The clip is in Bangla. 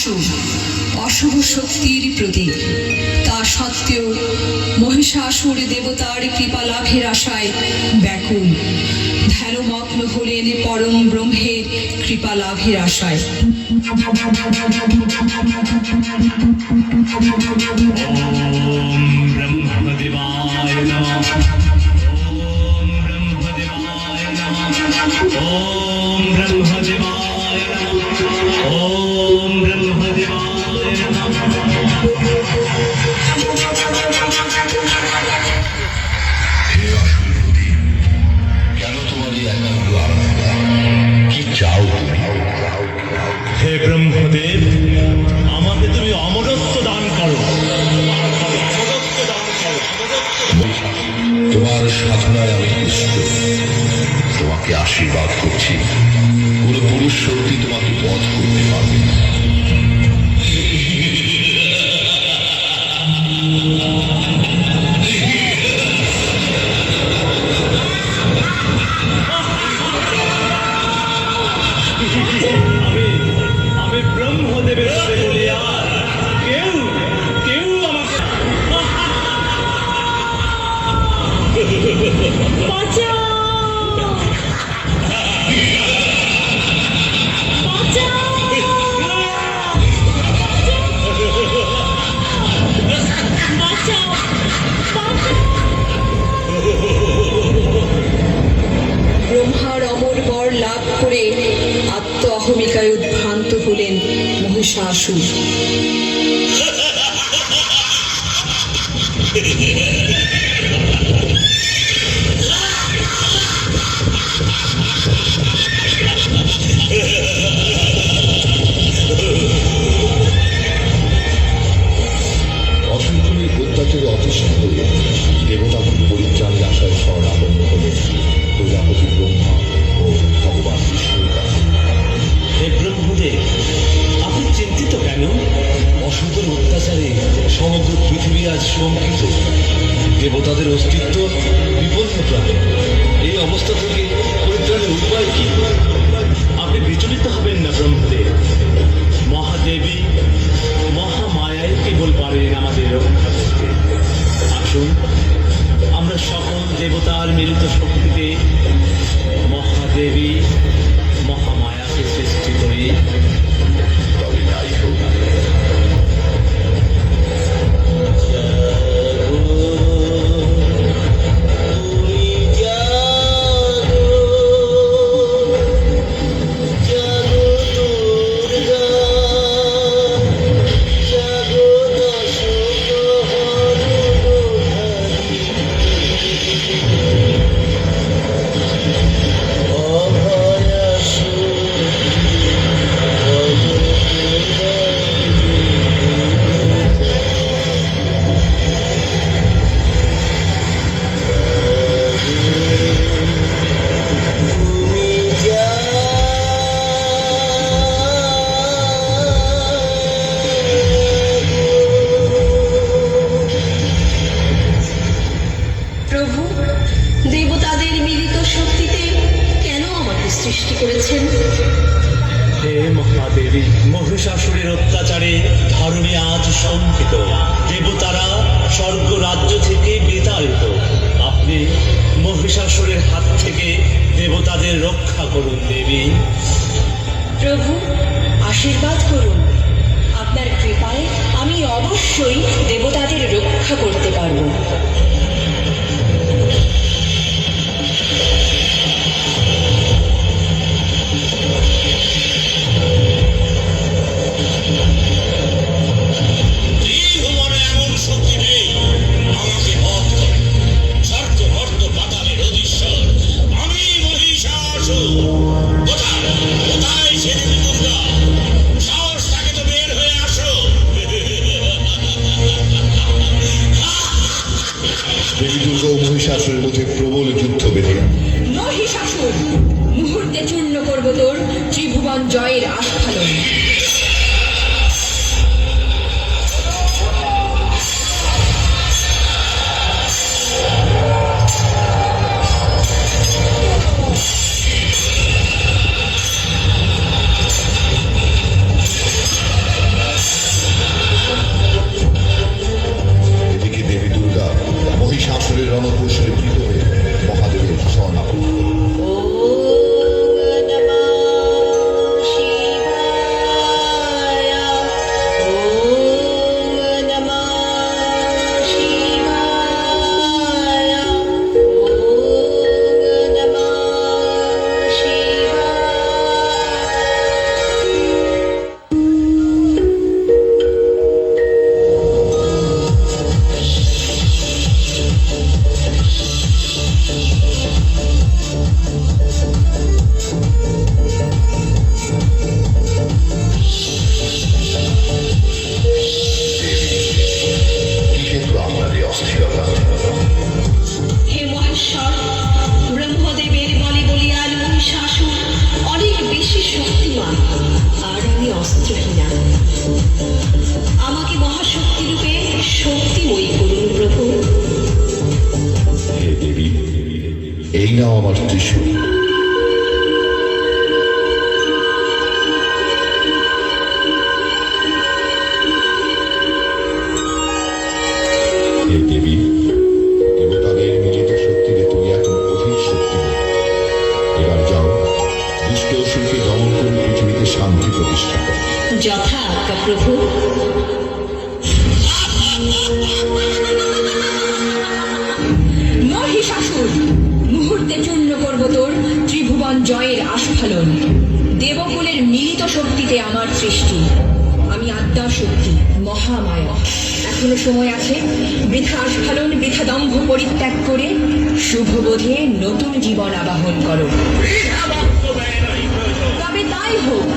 মহিষাসুর অশুভ শক্তির প্রতীক। তা সত্ত্বেও মহিষাসুর দেবতার কৃপা লাভের আশায় ব্যাকুল। ধ্যানমগ্ন হলেন পরম ব্রহ্মের কৃপা লাভের আশায়। ॐ তোমার সাধনায় আমি কৃষ্ণ তোমাকে আশীর্বাদ করছি। কোন পুরুষ শক্তি তোমাকে পথ করতে পারবে না। অসংখ্যের অবস্থা থেকে পরিত্রাণের উপায় কি? আপনি বিচলিত হবেন না ব্রহ্মদেব। মহাদেবী, মহামায়াই কেবল পারেন আমাদের রক্ষা করতে। আসুন, আমরা সকল দেবতার মিলিত শক্তিতে সৃষ্টি করেছেন। হে মহাদেবী মহিষাসুরের অত্যাচারে ধরণী আজ শঙ্কিত। দেবতারা স্বর্গ রাজ্য থেকে বিতাড়িত। আপনি মহিষাসুরের হাত থেকে দেবতাদের রক্ষা করুন দেবী। প্রভু আশীর্বাদ করুন। আপনার কৃপায় আমি অবশ্যই দেবতাদের রক্ষা করতে পারব। ত্রিভুবন জয়ের আস্ফালন আমার পৃথিবীতে শান্তি প্রতিষ্ঠা যথা আজ্ঞা প্রভু। মহিষাসুর। মুহূর্তে চূর্ণ করব তোর ত্রিভুবন জয়ের আস্ফালন। দেবকুলের মিলিত শক্তিতে আমার সৃষ্টি। আমি আত্মা শক্তি মহামায়া। এখনও সময় আছে। বৃথা আস্ফালন, বৃথা দম্ভ পরিত্যাগ করে শুভবোধে নতুন জীবন আবাহন করো। তবে তাই হোক